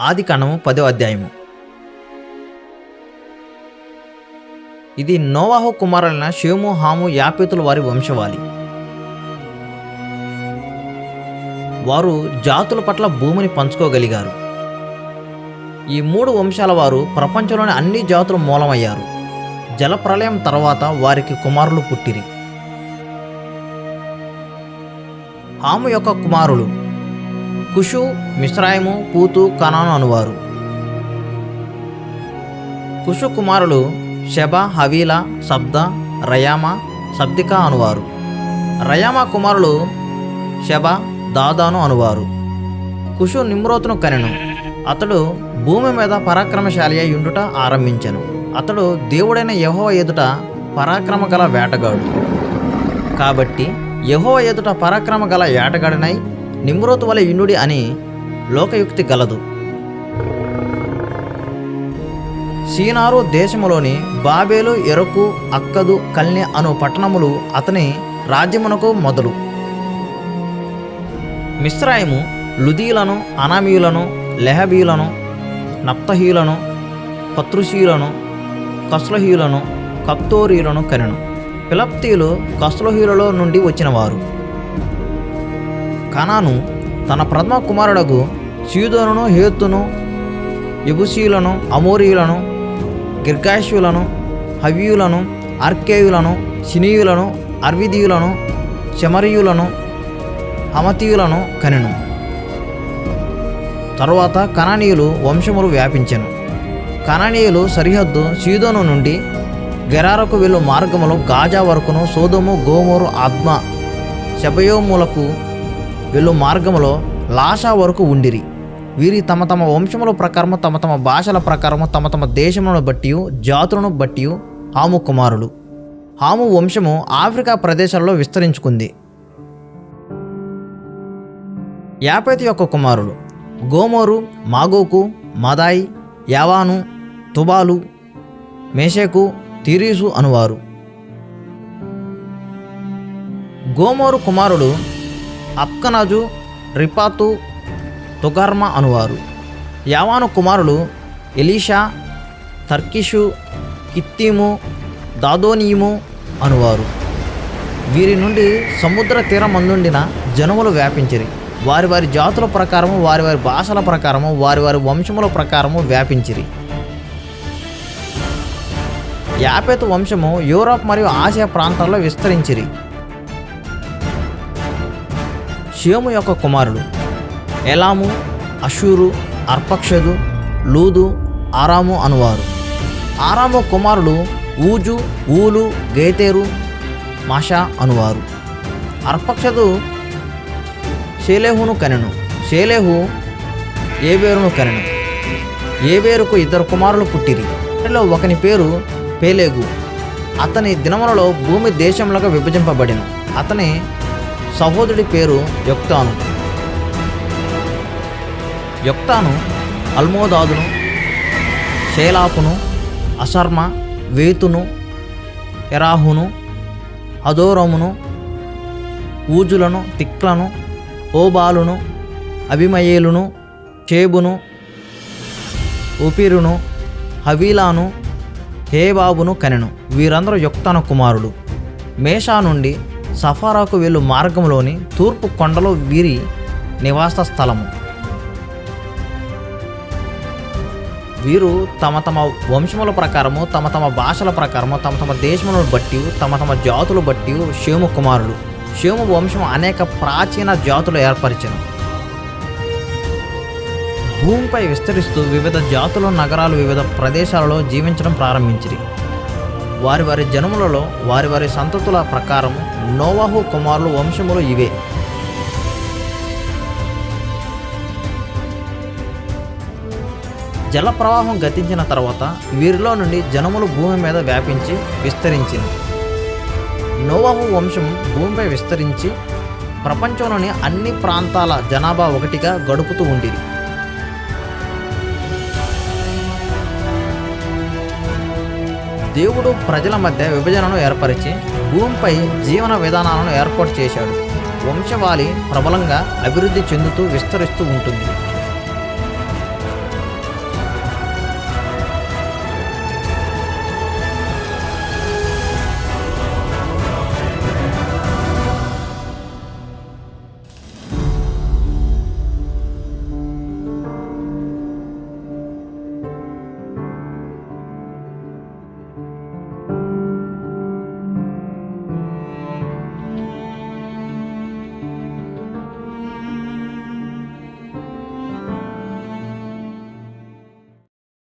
ఆది కాండము పదో అధ్యాయము. ఇది నోవాహు కుమారులైన షేము హాము యాపేతుల వారి వంశవాళి వారు జాతుల పట్ల భూమిని పంచుకోగలిగారు. ఈ మూడు వంశాల వారు ప్రపంచంలోని అన్ని జాతులు మూలమయ్యారు. జలప్రలయం తర్వాత వారికి కుమారులు పుట్టిరి. హాము యొక్క కుమారులు కుషు మిశ్రాయము పూతు కనాను అనువారు. కుషు కుమారులు శబ హవీల శబ్ద రయామ శబ్దిక అనువారు. రయామ కుమారులు శబ దాదాను అనువారు. కుషు నిమ్రోతును కనెను. అతడు భూమి మీద పరాక్రమశాలి అయి ఉండుట ఆరంభించెను. అతడు దేవుడైన యహోవ ఎదుట పరాక్రమ గల వేటగాడు. కాబట్టి యహోవ ఎదుట పరాక్రమ గల వేటగాడినై నిమ్రోత్ వల యునుడి అని లోకయుక్తి గలదు. సీనారు దేశములోని బాబేలు ఎరకు అక్కదు కల్నె అను పట్టణములు అతని రాజ్యమునకు మొదలు. మిశ్రాయము లుదీలను అనామీయులను లెహబీలను నప్తహీయులను పత్రుషీయులను కస్లహీయులను కప్తోరీయులను కనెను. పిలప్తీలు కస్లహీయులలో నుండి వచ్చినవారు. కణాను తన ప్రథమ కుమారుడకు సీదోనును హేతును ఎబుసీలను అమోరీయులను గిర్గాషులను హవ్యులను అర్కేయులను సినీయులను అర్విదీయులను చమరీయులను హమతీయులను కనెను. తరువాత కణనీయులు వంశములు వ్యాపించెను. కణనీయులు సరిహద్దు సీదోను నుండి గెరారకు వెళ్ళు మార్గములు గాజా వరకును సోదము గోమోరు ఆత్మ శబయోములకు వెళ్ళు మార్గములో లాషా వరకు ఉండిరి. వీరి తమ తమ వంశముల ప్రకారము తమ తమ భాషల ప్రకారము తమ తమ దేశములను బట్టి జాతులను బట్టి హాము కుమారులు. హాము వంశము ఆఫ్రికా ప్రదేశాల్లో విస్తరించుకుంది. యాపేతి యొక్క కుమారులు గోమోరు మాగోకు మదాయి యావాను తుబాలు మేషేకు తిరీసు అనువారు. గోమోరు కుమారుడు అప్కనాజు రిపాతు తుగార్మ అనువారు. యావాను కుమారులు ఎలీషా తర్కిషు కిత్తీము దాదోనీము అనువారు. వీరి నుండి సముద్ర తీరం అందుండిన జనములు వ్యాపించిరి. వారి వారి జాతుల ప్రకారము వారి వారి భాషల ప్రకారము వారి వారి వంశముల ప్రకారము వ్యాపించిరి. యాపేతు వంశము యూరోప్ మరియు ఆసియా ప్రాంతాల్లో విస్తరించిరి. షియోము యొక్క కుమారుడు. ఎలాము అషూరు అర్పక్షదు లూదు ఆరాము అనువారు. ఆరాము కుమారుడు ఊజు ఊలు గేతేరు మాషా అనువారు. అర్పక్షదు షేలేహును కనెను. షేలేహు ఏబేరును కనెను. ఏబేరుకు ఇద్దరు కుమారులు పుట్టిరి. వాటిలో ఒకని పేరు పేలేగు. అతని దినములలో భూమి దేశములుగా విభజింపబడిన. అతని సహోదరుడి పేరు యొక్తాను. యొక్తాను అల్మోదాదును షేలాపును అసర్మ వేతును ఎరాహును అదోరమును ఊజులను తిక్లను ఓబాలును అభిమయేలును చేబును ఉపిరును హవీలాను హేబాబును కనెను. వీరందరూ యొక్తాను కుమారుడు మేషా నుండి సఫారాకు వెళ్ళు మార్గంలోని తూర్పు కొండలో వీరి నివాస స్థలము. వీరు తమ తమ వంశముల ప్రకారము తమ తమ భాషల ప్రకారము తమ తమ దేశములను బట్టి తమ తమ జాతులు బట్టి షేము కుమారులు. షేము వంశం అనేక ప్రాచీన జాతులు ఏర్పరిచను. భూమిపై విస్తరిస్తూ వివిధ జాతుల నగరాలు వివిధ ప్రదేశాలలో జీవించడం ప్రారంభించిరి. వారి వారి జనములలో వారి వారి సంతతుల ప్రకారం నోవాహు కుమారులు వంశములు ఇవే. జల ప్రవాహం గతించిన తర్వాత వీరిలో నుండి జనములు భూమి మీద వ్యాపించి విస్తరించింది. నోవాహు వంశం భూమిపై విస్తరించి ప్రపంచంలోని అన్ని ప్రాంతాల జనాభా ఒకటిగా గడుపుతూ ఉండేది దేవుడు ప్రజల మధ్య విభజనను ఏర్పరిచి భూమిపై జీవన విధానాలను ఏర్పాటు చేశాడు. వంశవాళి ప్రబలంగా అభివృద్ధి చెందుతూ విస్తరిస్తూ ఉంటుంది.